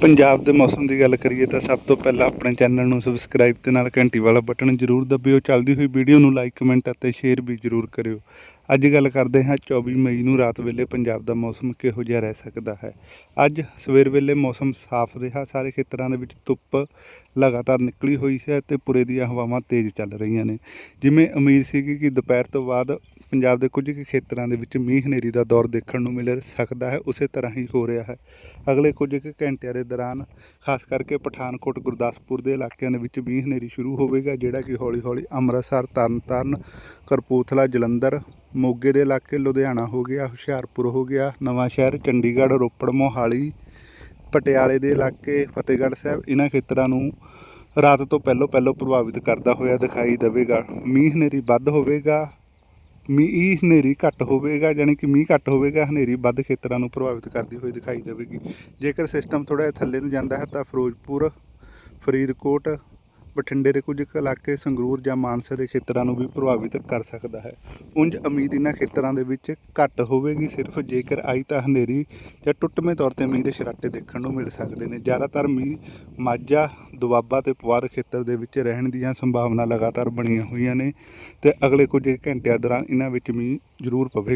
ਪੰਜਾਬ ਦੇ ਮੌਸਮ ਦੀ ਗੱਲ ਕਰੀਏ ਤਾਂ ਸਭ ਤੋਂ ਪਹਿਲਾਂ ਆਪਣੇ ਚੈਨਲ ਨੂੰ ਸਬਸਕ੍ਰਾਈਬ ਤੇ ਨਾਲ ਘੰਟੀ ਵਾਲਾ ਬਟਨ ਜ਼ਰੂਰ ਦਬਿਓ। ਚੱਲਦੀ ਹੋਈ ਵੀਡੀਓ ਨੂੰ ਲਾਈਕ ਕਮੈਂਟ ਅਤੇ ਸ਼ੇਅਰ ਵੀ ਜ਼ਰੂਰ ਕਰਿਓ। ਅੱਜ ਗੱਲ ਕਰਦੇ ਹਾਂ 24 ਮਈ ਨੂੰ ਰਾਤ ਵੇਲੇ ਪੰਜਾਬ ਦਾ ਮੌਸਮ ਕਿਹੋ ਜਿਹਾ ਰਹਿ ਸਕਦਾ ਹੈ। ਅੱਜ ਸਵੇਰ ਵੇਲੇ ਮੌਸਮ ਸਾਫ਼ ਰਿਹਾ। ਸਾਰੇ ਖੇਤਰਾਂ ਦੇ ਵਿੱਚ ਧੁੱਪ ਲਗਾਤਾਰ ਨਿਕਲੀ ਹੋਈ ਹੈ ਤੇ ਪੁਰੇ ਦੀਆਂ ਹਵਾਵਾਂ ਤੇਜ਼ ਚੱਲ ਰਹੀਆਂ ਨੇ। ਜਿਵੇਂ ਉਮੀਦ ਸੀਗੀ ਕਿ ਦੁਪਹਿਰ ਤੋਂ ਬਾਅਦ ਪੰਜਾਬ ਦੇ ਕੁਝ ਕੁ ਖੇਤਰਾਂ ਦੇ ਵਿੱਚ ਮੀਂਹ ਹਨੇਰੀ ਦਾ ਦੌਰ ਦੇਖਣ ਨੂੰ ਮਿਲ ਸਕਦਾ ਹੈ, ਉਸੇ ਤਰ੍ਹਾਂ ਹੀ ਹੋ ਰਿਹਾ ਹੈ। ਅਗਲੇ ਕੁਝ ਕੁ ਘੰਟਿਆਂ ਦੇ ਦੌਰਾਨ, ਖਾਸ ਕਰਕੇ ਪਠਾਨਕੋਟ, ਗੁਰਦਾਸਪੁਰ ਦੇ ਇਲਾਕਿਆਂ ਦੇ ਵਿੱਚ ਮੀਂਹ ਹਨੇਰੀ ਸ਼ੁਰੂ ਹੋਵੇਗਾ, ਜਿਹੜਾ ਕਿ ਹੌਲੀ-ਹੌਲੀ ਅੰਮ੍ਰਿਤਸਰ, ਤਰਨਤਾਰਨ ਕਰਪੂਥਲਾ ਜਲੰਧਰ, ਮੋਗੇ ਦੇ ਇਲਾਕੇ, ਲੁਧਿਆਣਾ ਹੋ ਗਿਆ, ਹੁਸ਼ਿਆਰਪੁਰ ਹੋ ਗਿਆ, ਨਵਾਂ ਸ਼ਹਿਰ, ਚੰਡੀਗੜ੍ਹ, ਰੋਪੜ, ਮੋਹਾਲੀ, ਪਟਿਆਲੇ ਦੇ ਇਲਾਕੇ, ਫਤਿਹਗੜ੍ਹ ਸਾਹਿਬ, ਇਹਨਾਂ ਖੇਤਰਾਂ ਨੂੰ ਰਾਤ ਤੋਂ ਪਹਿਲਾਂ ਪਹਿਲਾਂ ਪ੍ਰਭਾਵਿਤ ਕਰਦਾ ਹੋਇਆ ਦਿਖਾਈ ਦੇਵੇਗਾ। ਮੀਂਹ ਹਨੇਰੀ ਵੱਧ ਹੋਵੇਗਾ ਮੀਂਹ ਹਨੇਰੀ ਘੱਟ ਹੋਵੇਗਾ ਯਾਨੀ ਕਿ ਮੀਂਹ ਘੱਟ ਹੋਵੇਗਾ, ਹਨੇਰੀ ਵੱਧ ਖੇਤਰਾਂ ਨੂੰ ਪ੍ਰਭਾਵਿਤ ਕਰਦੀ ਹੋਈ ਦਿਖਾਈ ਦੇਵੇਗੀ। ਜੇਕਰ ਸਿਸਟਮ ਥੋੜਾ ਜਿਹਾ ਥੱਲੇ ਨੂੰ ਜਾਂਦਾ ਹੈ ਤਾਂ ਫਿਰੋਜ਼ਪੁਰ, ਫਰੀਦਕੋਟ ਬਠਿੰਡੇ ਦੇ ਕੁਝ ਕੁ ਇਲਾਕੇ ਸੰਗਰੂਰ ਜਾਂ ਮਾਨਸਾ ਦੇ ਖੇਤਰਾਂ ਨੂੰ ਵੀ ਪ੍ਰਭਾਵਿਤ ਕਰ ਸਕਦਾ ਹੈ। ਉਂਝ ਉਮੀਦ ਇਹਨਾਂ ਖੇਤਰਾਂ ਦੇ ਵਿੱਚ ਘੱਟ ਹੋਵੇਗੀ, ਸਿਰਫ ਜੇਕਰ ਆਈ ਤਾਂ ਹਨੇਰੀ ਜਾਂ ਟੁੱਟਵੇਂ ਤੌਰ ਤੇ ਮੀਂਹ ਦੇ ਛਰਾਟੇ ਦੇਖਣ ਨੂੰ ਮਿਲ ਸਕਦੇ ਨੇ। ਜ਼ਿਆਦਾਤਰ ਮੀਂਹ ਮਾਝਾ, ਦੁਆਬਾ ਤੇ ਪੁਆਧ ਖੇਤਰ ਦੇ ਵਿੱਚ ਰਹਿਣ ਦੀਆਂ ਸੰਭਾਵਨਾ ਲਗਾਤਾਰ ਬਣੀਆਂ ਹੋਈਆਂ ਨੇ ਤੇ ਅਗਲੇ ਕੁਝ ਘੰਟਿਆਂ ਦੌਰਾਨ ਇਹਨਾਂ ਵਿੱਚ ਮੀਂਹ ਜ਼ਰੂਰ ਪਵੇਗਾ।